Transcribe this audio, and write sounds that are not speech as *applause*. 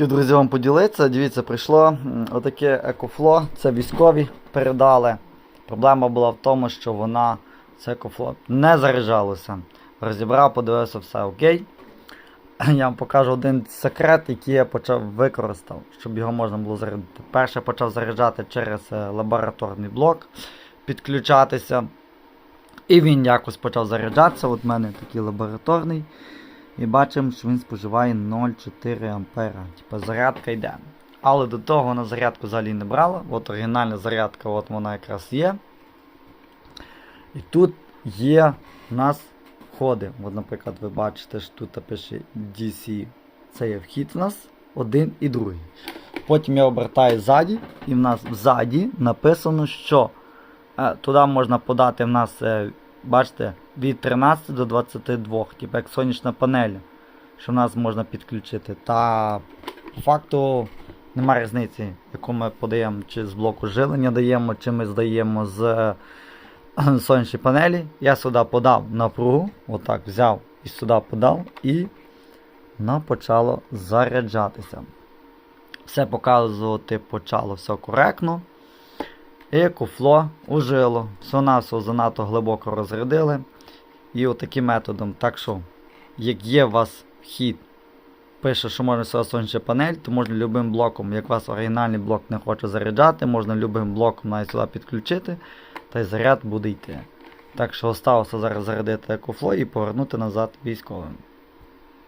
Хотів, друзі, вам поділитися. Дивіться, прийшло отаке екофло. Це військові передали. Проблема була в тому, що вона, це екофло, не заряджалося. Розібрав, подивився, все окей. *clears throat* Я вам покажу один секрет, який я почав використав, щоб його можна було зарядити. Перше почав заряджати через е, лабораторний блок, підключатися. І він якось почав заряджатися. От в мене такий лабораторний. І бачимо, що він споживає 0,4 ампера. Типа зарядка йде. Але до того вона зарядку взагалі не брала. От оригінальна зарядка, от вона якраз є. І тут є у нас входи. От, наприклад, ви бачите, що тут пише DC. Це є вхід у нас один і другий. Потім я обертаю ззаді, і в нас ззаді написано, що е, туди можна подати в нас, е, бачите, від 13 до 22, типу як сонячна панель, що в нас можна підключити. Та по факту немає різниці, яку ми подаємо, чи з блоку жилення даємо, чи ми здаємо з е, *clears throat* сонячної панелі. Я сюди подав напругу, отак взяв і сюди подав, і воно почало заряджатися. Все показувати почало все коректно. І куфло ужило. Все навсього занадто глибоко розрядили. І отаким методом. Так що, як є у вас вхід, пише, що можна сюди сонячна панель, то можна любим блоком, як у вас оригінальний блок не хоче заряджати, можна любим блоком навіть сюди підключити, та й заряд буде йти. Так що осталося зараз зарядити екофло і повернути назад військовим.